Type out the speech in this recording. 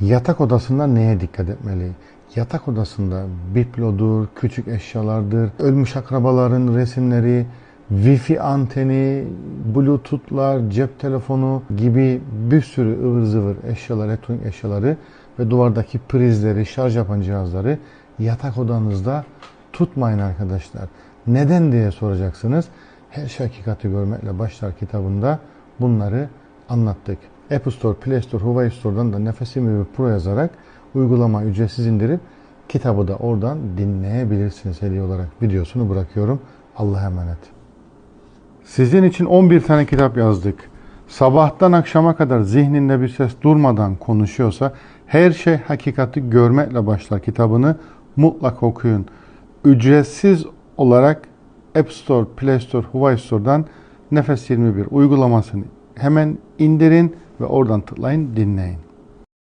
Yatak odasında neye dikkat etmeli? Yatak odasında biplodur, küçük eşyalardır, ölmüş akrabaların resimleri, Wi-Fi anteni, Bluetooth'lar, cep telefonu gibi bir sürü ıvır zıvır eşyalar, elektronik eşyaları ve duvardaki prizleri, şarj yapan cihazları yatak odanızda tutmayın arkadaşlar. Neden diye soracaksınız. Her şey hakikati görmekle başlar kitabında bunları anlattık. App Store, Play Store, Huawei Store'dan da Nefesimi Pro yazarak uygulama ücretsiz indirip kitabı da oradan dinleyebilirsiniz hediye olarak videosunu bırakıyorum. Allah'a emanet. Sizin için 11 tane kitap yazdık. Sabahtan akşama kadar zihninde bir ses durmadan konuşuyorsa her şey hakikati görmekle başlar kitabını mutlaka okuyun. Ücretsiz olarak App Store, Play Store, Huawei Store'dan Nefes 21 uygulamasını hemen indirin ve oradan tıklayın, dinleyin.